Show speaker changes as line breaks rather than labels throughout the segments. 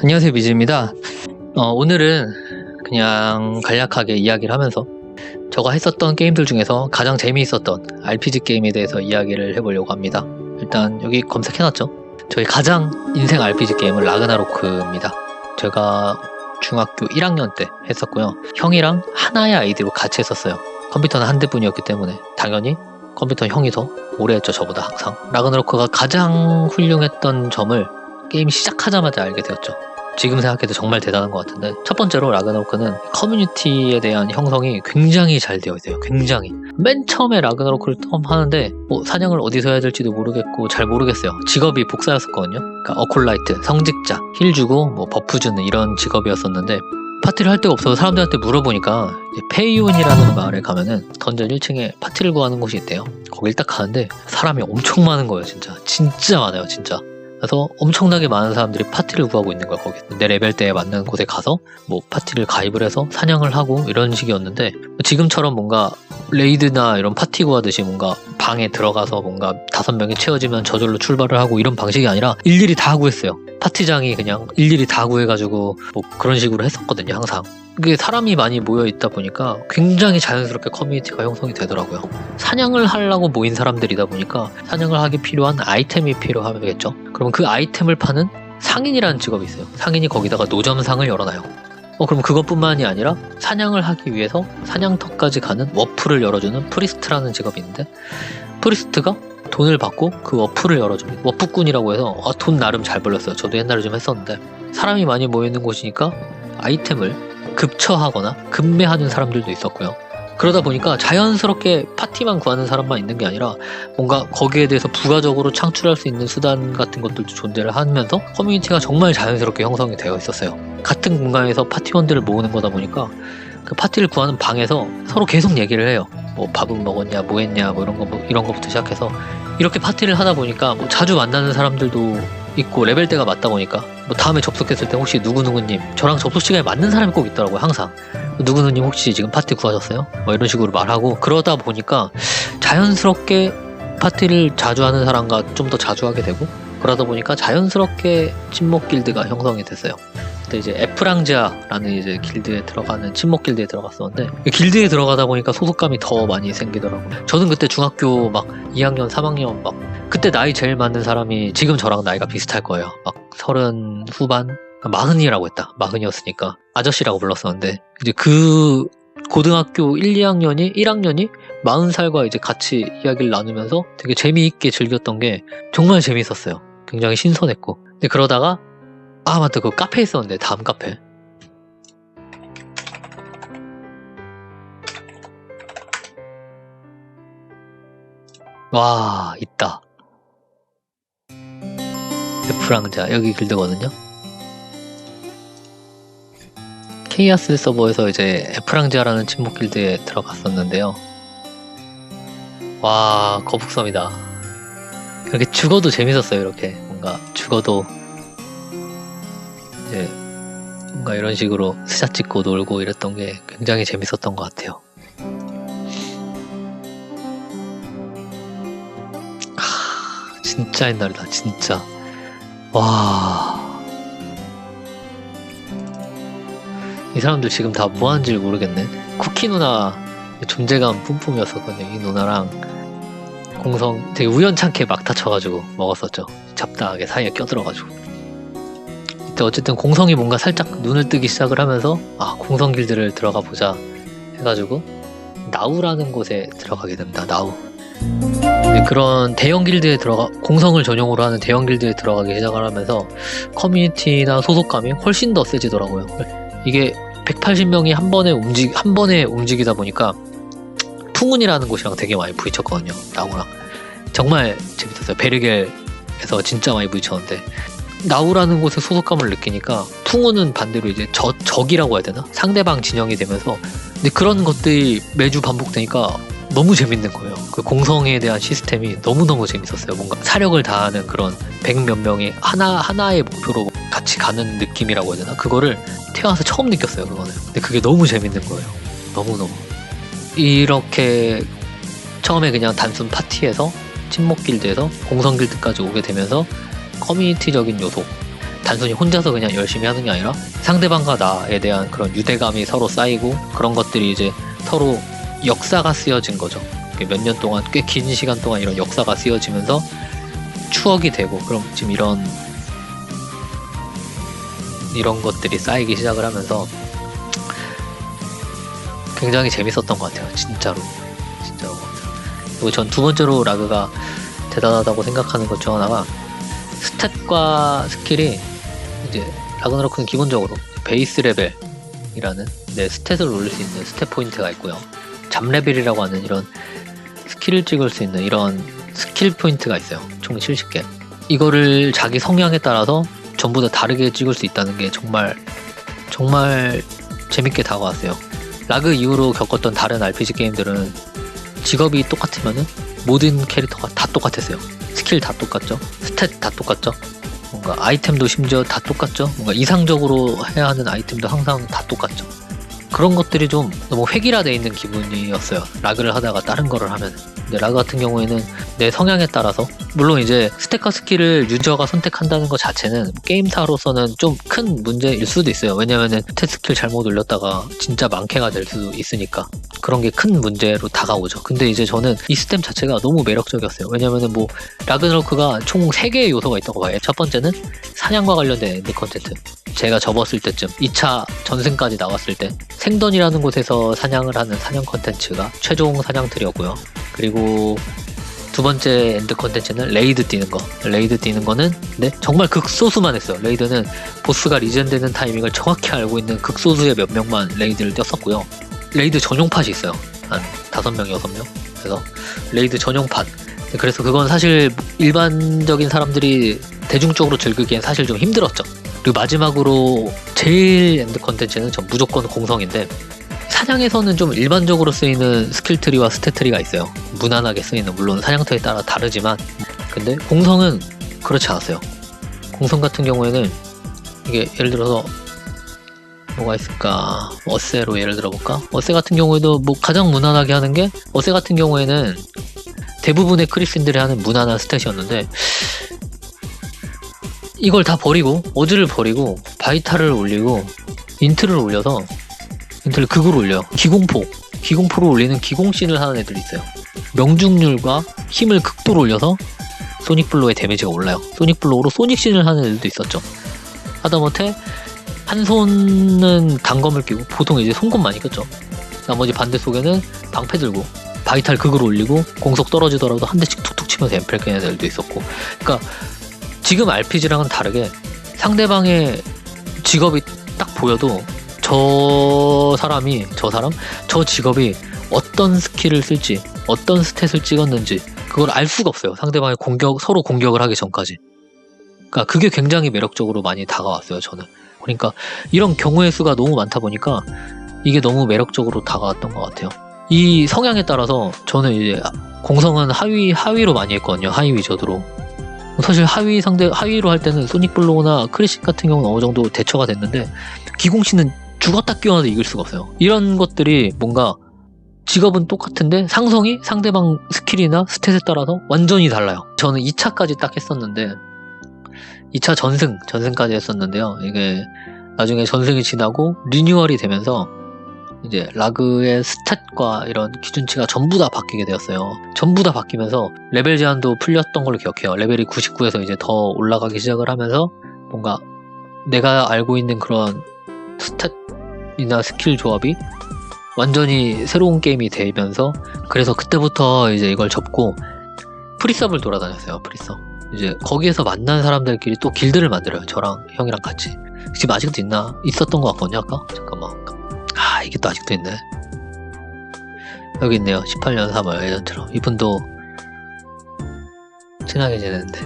안녕하세요 미즈입니다. 어, 오늘은 그냥 간략하게 이야기를 하면서 제가 했었던 게임들 중에서 가장 재미있었던 RPG 게임에 대해서 이야기를 해보려고 합니다. 일단 여기 검색해놨죠. 저희 가장 인생 RPG 게임은 라그나로크입니다. 제가 중학교 1학년 때 했었고요. 형이랑 하나의 아이디로 같이 했었어요. 컴퓨터는 한 대뿐이었기 때문에 당연히 컴퓨터는 형이 더 오래 했죠 저보다 항상. 라그나로크가 가장 훌륭했던 점을 게임 시작하자마자 알게 되었죠. 지금 생각해도 정말 대단한 것 같은데 첫 번째로 라그나로크는 커뮤니티에 대한 형성이 굉장히 잘 되어 있어요. 굉장히 맨 처음에 라그나로크를 처음 하는데 뭐 사냥을 어디서 해야 될지도 모르겠고 잘 모르겠어요. 직업이 복사였었거든요. 그러니까 어콜라이트, 성직자, 힐 주고 뭐 버프 주는 이런 직업이었었는데 파티를 할 데가 없어서 사람들한테 물어보니까 페이온이라는 마을에 가면은 던전 1층에 파티를 구하는 곳이 있대요. 거길 딱 가는데 사람이 엄청 많은 거예요, 진짜. 진짜 많아요, 진짜. 그래서 엄청나게 많은 사람들이 파티를 구하고 있는 거야 거기. 내 레벨대에 맞는 곳에 가서 뭐 파티를 가입을 해서 사냥을 하고 이런 식이었는데 지금처럼 뭔가 레이드나 이런 파티 구하듯이 뭔가 방에 들어가서 뭔가 다섯 명이 채워지면 저절로 출발을 하고 이런 방식이 아니라 일일이 다 구했어요 파티장이 그냥 일일이 다 구해가지고 뭐 그런 식으로 했었거든요 항상 그게 사람이 많이 모여 있다 보니까 굉장히 자연스럽게 커뮤니티가 형성이 되더라고요. 사냥을 하려고 모인 사람들이다 보니까 사냥을 하기 필요한 아이템이 필요하겠죠. 그러면 그 아이템을 파는 상인이라는 직업이 있어요. 상인이 거기다가 노점상을 열어놔요. 어, 그럼 그것뿐만이 아니라 사냥을 하기 위해서 사냥터까지 가는 워프를 열어주는 프리스트라는 직업이 있는데 프리스트가 돈을 받고 그 워프를 열어줍니다. 워프꾼이라고 해서 아, 돈 나름 잘 벌렸어요. 저도 옛날에 좀 했었는데 사람이 많이 모이는 곳이니까 아이템을 급처하거나 급매하는 사람들도 있었고요. 그러다 보니까 자연스럽게 파티만 구하는 사람만 있는 게 아니라 뭔가 거기에 대해서 부가적으로 창출할 수 있는 수단 같은 것들도 존재를 하면서 커뮤니티가 정말 자연스럽게 형성이 되어 있었어요. 같은 공간에서 파티원들을 모으는 거다 보니까 그 파티를 구하는 방에서 서로 계속 얘기를 해요. 뭐 밥은 먹었냐, 뭐 했냐, 뭐 이런 거, 뭐 이런 거부터 시작해서 이렇게 파티를 하다 보니까 뭐 자주 만나는 사람들도 있고 레벨대가 맞다 보니까 뭐 다음에 접속했을 때 혹시 누구누구님 저랑 접속 시간에 맞는 사람이 꼭 있더라고요 항상 누구누구님 혹시 지금 파티 구하셨어요? 뭐 이런 식으로 말하고 그러다 보니까 자연스럽게 파티를 자주 하는 사람과 좀 더 자주 하게 되고 그러다 보니까 자연스럽게 친목 길드가 형성이 됐어요. 그때 이제 에프랑지아라는 이제 길드에 들어가는 친목 길드에 들어갔었는데 이 길드에 들어가다 보니까 소속감이 더 많이 생기더라고요. 저는 그때 중학교 막 2학년, 3학년 막 그때 나이 제일 많은 사람이 지금 저랑 나이가 비슷할 거예요. 막 서른 후반, 마흔이라고 했다. 마흔이었으니까 아저씨라고 불렀었는데 이제 그 고등학교 1, 2학년이 1학년이 40살과 이제 같이 이야기를 나누면서 되게 재미있게 즐겼던 게 정말 재미있었어요. 굉장히 신선했고. 근데 그러다가 아 맞다. 그 카페에 있었는데 다음 카페. 와 있다. 에프랑자. 여기 길드거든요. 케이아스 서버에서 이제 에프랑자라는 침묵 길드에 들어갔었는데요. 와 거북섬이다. 이렇게 죽어도 재밌었어요 이렇게. 뭔가 죽어도 뭔가 이런 식으로 스샷 찍고 놀고 이랬던 게 굉장히 재밌었던 것 같아요. 하, 진짜 옛날이다, 진짜. 와. 이 사람들 지금 다 뭐 하는지 모르겠네. 쿠키 누나 존재감 뿜뿜이었었거든요. 이 누나랑 공성 되게 우연찮게 막 다쳐가지고 먹었었죠. 잡다하게 사이에 껴들어가지고. 이때 어쨌든 공성이 뭔가 살짝 눈을 뜨기 시작을 하면서 아 공성 길드를 들어가 보자 해가지고 나우라는 곳에 들어가게 됩니다. 나우. 네, 그런 대형 길드에 들어가 공성을 전용으로 하는 대형 길드에 들어가기 시작을 하면서 커뮤니티나 소속감이 훨씬 더 세지더라고요. 이게 180명이 한 번에 움직 한 번에 움직이다 보니까 풍운이라는 곳이랑 되게 많이 부딪혔거든요. 나우랑 정말 재밌었어요. 베르겔에서 진짜 많이 부딪혔는데 나우라는 곳에 소속감을 느끼니까 풍우는 반대로 이제 저, 적이라고 해야 되나? 상대방 진영이 되면서 근데 그런 것들이 매주 반복되니까 너무 재밌는 거예요. 그 공성에 대한 시스템이 너무너무 재밌었어요. 뭔가 사력을 다하는 그런 백 몇 명이 하나, 하나의 목표로 같이 가는 느낌이라고 해야 되나? 그거를 태어나서 처음 느꼈어요, 그거는. 근데 그게 너무 재밌는 거예요. 너무너무. 이렇게 처음에 그냥 단순 파티에서 친목 길드에서 공성 길드까지 오게 되면서 커뮤니티적인 요소 단순히 혼자서 그냥 열심히 하는 게 아니라 상대방과 나에 대한 그런 유대감이 서로 쌓이고 그런 것들이 이제 서로 역사가 쓰여진 거죠. 몇 년 동안 꽤 긴 시간 동안 이런 역사가 쓰여지면서 추억이 되고 그럼 지금 이런 이런 것들이 쌓이기 시작을 하면서 굉장히 재밌었던 것 같아요. 진짜로. 진짜로. 그리고 전 두 번째로 라그가 대단하다고 생각하는 것 중 하나가 스탯과 스킬이 이제 라그나로크는 기본적으로 베이스 레벨이라는 네, 스탯을 올릴 수 있는 스탯 포인트가 있고요. 잡 레벨이라고 하는 이런 스킬을 찍을 수 있는 이런 스킬 포인트가 있어요. 총 70개. 이거를 자기 성향에 따라서 전부 다 다르게 찍을 수 있다는 게 정말 정말 재밌게 다가왔어요. 라그 이후로 겪었던 다른 RPG 게임들은 직업이 똑같으면은 모든 캐릭터가 다 똑같았어요. 스킬 다 똑같죠. 스탯 다 똑같죠. 뭔가 아이템도 심지어 다 똑같죠. 뭔가 이상적으로 해야 하는 아이템도 항상 다 똑같죠. 그런 것들이 좀 너무 획일화되어 있는 기분이었어요. 라그를 하다가 다른 거를 하면. 근데 라그 같은 경우에는 내 성향에 따라서 물론 이제 스택과 스킬을 유저가 선택한다는 것 자체는 게임사로서는 좀 큰 문제일 수도 있어요. 왜냐면은 스택 스킬 잘못 올렸다가 진짜 망캐가 될 수도 있으니까 그런 게 큰 문제로 다가오죠. 근데 이제 저는 이 스템 자체가 너무 매력적이었어요. 왜냐면은 뭐 라그너로크가 총 3개의 요소가 있다고 봐요. 첫 번째는 사냥과 관련된 컨텐트. 제가 접었을 때쯤 2차 전승까지 나왔을 때 생던이라는 곳에서 사냥을 하는 사냥 컨텐츠가 최종 사냥틀이었고요. 그리고 두 번째 엔드 컨텐츠는 레이드 뛰는 거. 레이드 뛰는 거는 네 정말 극소수만 했어요. 레이드는 보스가 리젠되는 타이밍을 정확히 알고 있는 극소수의 몇 명만 레이드를 뛰었었고요. 레이드 전용 팟이 있어요. 한 다섯 명, 여섯 명. 그래서 레이드 전용 팟. 그래서 그건 사실 일반적인 사람들이 대중적으로 즐기기엔 사실 좀 힘들었죠. 그리고 마지막으로 제일 엔드 컨텐츠는 전 무조건 공성인데 사냥에서는 좀 일반적으로 쓰이는 스킬트리와 스탯트리가 있어요. 무난하게 쓰이는 물론 사냥터에 따라 다르지만 근데 공성은 그렇지 않았어요. 공성 같은 경우에는 이게 예를 들어서 뭐가 있을까 어세로 예를 들어볼까 어세 같은 경우에도 뭐 가장 무난하게 하는 게 어세 같은 경우에는 대부분의 크리스인들이 하는 무난한 스탯이었는데 이걸 다 버리고 어즈를 버리고 바이탈을 올리고 인트를 올려서 인트를 극으로 올려요. 기공포. 기공포로 올리는 기공신을 하는 애들이 있어요. 명중률과 힘을 극도로 올려서 소닉블로의 데미지가 올라요. 소닉블로우로 소닉신을 하는 애들도 있었죠. 하다못해 한 손은 단검을 끼고 보통 이제 손검 많이 꼈죠. 나머지 반대 속에는 방패 들고 바이탈 극으로 올리고 공속 떨어지더라도 한 대씩 툭툭 치면서 엠펠 깨는 애들도 있었고. 그러니까 지금 RPG랑은 다르게 상대방의 직업이 딱 보여도 저 사람이 저 사람 저 직업이 어떤 스킬을 쓸지 어떤 스탯을 찍었는지 그걸 알 수가 없어요. 상대방의 공격 서로 공격을 하기 전까지. 그러니까 그게 굉장히 매력적으로 많이 다가왔어요 저는. 그러니까 이런 경우의 수가 너무 많다 보니까 이게 너무 매력적으로 다가왔던 것 같아요. 이 성향에 따라서 저는 이제 공성은 하위 하위로 많이 했거든요 하위 위저드로. 사실 하위 상대 하위로 할 때는 소닉 블로우나 크리식 같은 경우는 어느 정도 대처가 됐는데 기공씨는 죽었다 끼어나도 이길 수가 없어요. 이런 것들이 뭔가 직업은 똑같은데 상성이 상대방 스킬이나 스탯에 따라서 완전히 달라요. 저는 2차까지 딱 했었는데 2차 전승 전승까지 했었는데요. 이게 나중에 전승이 지나고 리뉴얼이 되면서 이제 라그의 스탯과 이런 기준치가 전부 다 바뀌게 되었어요. 전부 다 바뀌면서 레벨 제한도 풀렸던 걸로 기억해요. 레벨이 99에서 이제 더 올라가기 시작을 하면서 뭔가 내가 알고 있는 그런 스탯 이나 스킬 조합이 완전히 새로운 게임이 되면서 그래서 그때부터 이제 이걸 접고 프리섭을 돌아다녔어요. 프리섭. 이제 거기에서 만난 사람들끼리 또 길드를 만들어요. 저랑 형이랑 같이. 지금 아직도 있나? 있었던 것 같거든요. 아까 잠깐만. 아 이게 또 아직도 있네 여기 있네요 18년 3월 예전처럼 이분도 친하게 지내는데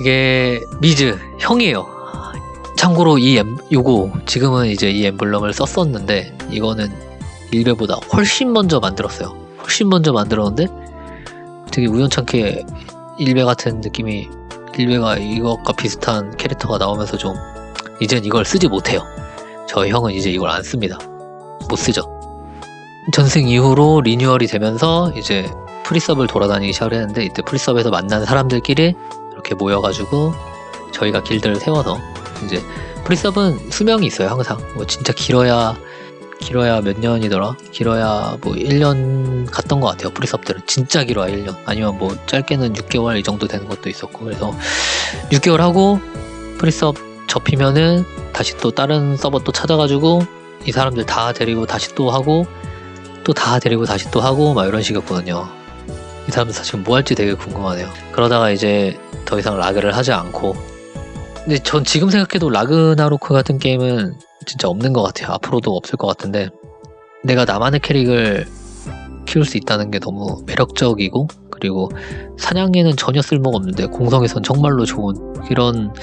이게 미즈 형이에요 참고로 이 엠, 요거 지금은 이제 이 엠블럼을 썼었는데 이거는 일베보다 훨씬 먼저 만들었어요. 훨씬 먼저 만들었는데 되게 우연찮게 일베 같은 느낌이 일베가 이것과 비슷한 캐릭터가 나오면서 좀 이젠 이걸 쓰지 못해요. 저희 형은 이제 이걸 안 씁니다. 못 쓰죠. 전승 이후로 리뉴얼이 되면서 이제 프리섭을 돌아다니기 시작을 했는데 이때 프리섭에서 만난 사람들끼리 이렇게 모여가지고 저희가 길드를 세워서 이제 프리섭은 수명이 있어요 항상. 뭐 진짜 길어야 길어야 몇 년이더라? 길어야 뭐 1년 갔던 것 같아요 프리섭들은. 진짜 길어야 1년. 아니면 뭐 짧게는 6개월 이 정도 되는 것도 있었고. 그래서 6개월 하고 프리섭 접히면은 다시 또 다른 서버 또 찾아가지고 이 사람들 다 데리고 다시 또 하고 또 다 데리고 다시 또 하고 막 이런 식이었거든요. 이 사람들 사실 뭐 할지 되게 궁금하네요. 그러다가 이제 더 이상 라그를 하지 않고 근데 전 지금 생각해도 라그나로크 같은 게임은 진짜 없는 것 같아요. 앞으로도 없을 것 같은데 내가 나만의 캐릭을 키울 수 있다는 게 너무 매력적이고 그리고 사냥에는 전혀 쓸모가 없는데 공성에선 정말로 좋은 이런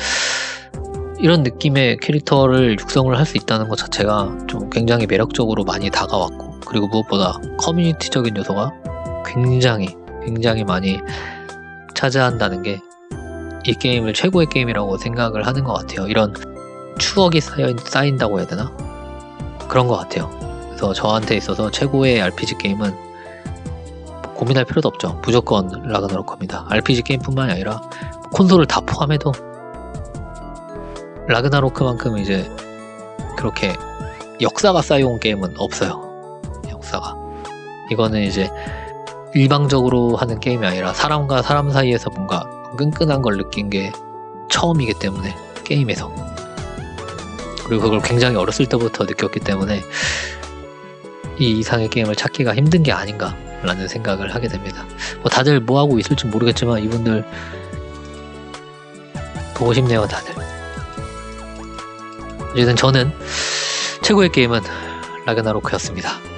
이런 느낌의 캐릭터를 육성을 할 수 있다는 것 자체가 좀 굉장히 매력적으로 많이 다가왔고 그리고 무엇보다 커뮤니티적인 요소가 굉장히 굉장히 많이 차지한다는 게 이 게임을 최고의 게임이라고 생각을 하는 것 같아요. 이런 추억이 쌓여, 쌓인 다고 해야 되나? 그런 것 같아요. 그래서 저한테 있어서 최고의 RPG 게임은 고민할 필요도 없죠. 무조건 라그나로크입니다. RPG 게임뿐만이 아니라 콘솔을 다 포함해도 라그나로크만큼 이제 그렇게 역사가 쌓여온 게임은 없어요. 역사가. 이거는 이제 일방적으로 하는 게임이 아니라 사람과 사람 사이에서 뭔가 끈끈한 걸 느낀 게 처음이기 때문에 게임에서 그리고 그걸 굉장히 어렸을 때부터 느꼈기 때문에 이 이상의 게임을 찾기가 힘든 게 아닌가라는 생각을 하게 됩니다. 뭐 다들 뭐 하고 있을지 모르겠지만 이분들 보고 싶네요, 다들. 어쨌든 저는 최고의 게임은 라그나로크였습니다.